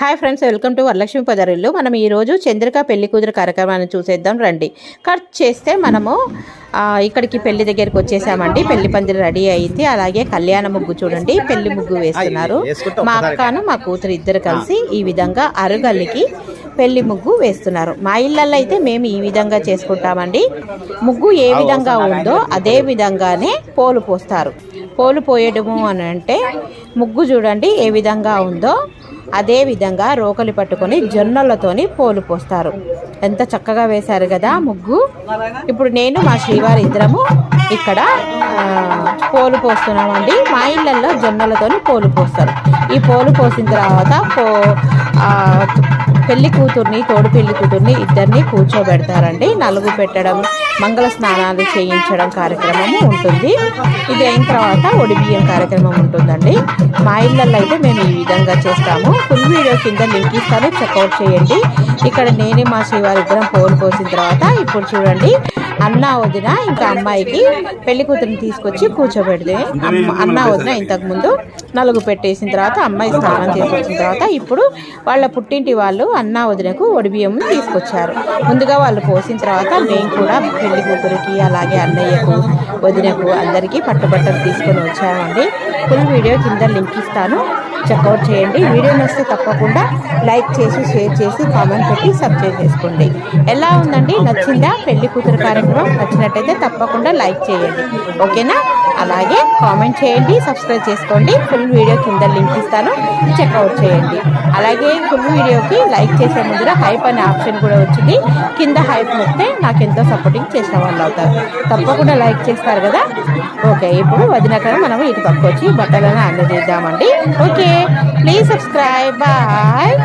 Hi friends welcome to Varalakshmi పదరిల్లు. మనం ఈరోజు చంద్రిక పెళ్ళి కూతురు కార్యక్రమాన్ని చూసేద్దాం రండి. కట్ చేస్తే మనము ఇక్కడికి పెళ్ళి దగ్గరికి వచ్చేసామండి. పెళ్ళి పందిరి రెడీ అయితే అలాగే కళ్యాణ ముగ్గు చూడండి. పెళ్ళి ముగ్గు వేస్తున్నారు. మా అక్కను మా కూతురు ఇద్దరు కలిసి ఈ విధంగా అరుగల్లికి పెళ్ళి ముగ్గు వేస్తున్నారు. మా ఇళ్ళల్లో అయితే మేము ఈ విధంగా చేసుకుంటామండి. ముగ్గు ఏ విధంగా ఉందో అదే విధంగానే పోలు పోస్తారు. పోలు పోయడము అని అంటే ముగ్గు చూడండి ఏ విధంగా ఉందో. అదేవిధంగా రోకలి పట్టుకొని జొన్నలతోని పోలు పోస్తారు. ఎంత చక్కగా వేశారు కదా ముగ్గు. ఇప్పుడు నేను మా శ్రీవారి ఇద్దరము ఇక్కడ పోలు పోస్తున్నామండి మా ఇళ్ళల్లో జొన్నలతోని పోలు పోస్తారు. ఈ పోలు పోసిన తర్వాత పో పెళ్ళి కూతుర్ని తోడు పెళ్ళి కూతుర్ని ఇద్దరిని కూర్చోబెడతారండి. నలుగు పెట్టడం మంగళ స్నానాలు చేయించడం కార్యక్రమం ఉంటుంది. ఇది అయిన తర్వాత ఒడిబియ్యం కార్యక్రమం ఉంటుందండి. మా ఇళ్ళల్లో అయితే మేము ఈ విధంగా చేస్తాము. ఫుల్ వీడియో కింద లింక్ ఇస్తాను. చెక్అవుట్ చేయండి. ఇక్కడ నేనే మా శ్రీవారి ఇద్దరం పోలు పోసిన తర్వాత ఇప్పుడు చూడండి అన్న వదిన ఇంకా అమ్మాయికి పెళ్ళి కూతురిని తీసుకొచ్చి కూర్చోబెడితే అమ్మ- అన్న వదిన ఇంతకుముందు నలుగు పెట్టేసిన తర్వాత అమ్మాయి స్నానం తీసుకొచ్చిన తర్వాత ఇప్పుడు వాళ్ళ పుట్టింటి వాళ్ళు అన్న వదినకు ఒడిబియ్యం తీసుకొచ్చారు. ముందుగా వాళ్ళు పోసిన తర్వాత మేము కూడా పెళ్ళి కూతురికి అలాగే అన్నయ్యకు వదినకు అందరికీ పట్టుబట్టలు తీసుకొని వచ్చామండి. ఫుల్ వీడియో కింద లింక్ ఇస్తాను. చెక్అవుట్ చేయండి. వీడియో నచ్చితే తప్పకుండా లైక్ చేసి షేర్ చేసి కామెంట్ పెట్టి సబ్స్క్రైబ్ చేసుకోండి. ఎలా ఉందండి? నచ్చిందా? పెళ్ళి కూతురు కార్యక్రమం నచ్చినట్టయితే తప్పకుండా లైక్ చేయండి. ఓకేనా? అలాగే కామెంట్ చేయండి సబ్స్క్రైబ్ చేసుకోండి. ఫుల్ వీడియో కింద లింక్ ఇస్తాను. చెక్అవుట్ చేయండి. అలాగే ఫుల్ వీడియోకి లైక్ చేసే ముందర హైప్ అనే ఆప్షన్ కూడా వచ్చింది. కింద హైప్ నొక్కితే నాకు ఎంతో సపోర్టింగ్ చేసిన వాళ్ళు అవుతారు. తప్పకుండా లైక్ చేస్తారు కదా? ఓకే ఇప్పుడు వదినాక మనం ఇటు పక్క వచ్చి బట్టలను అందజేద్దామండి ఓకే ప్లీజ్ సబ్స్క్రైబ్. బాయ్.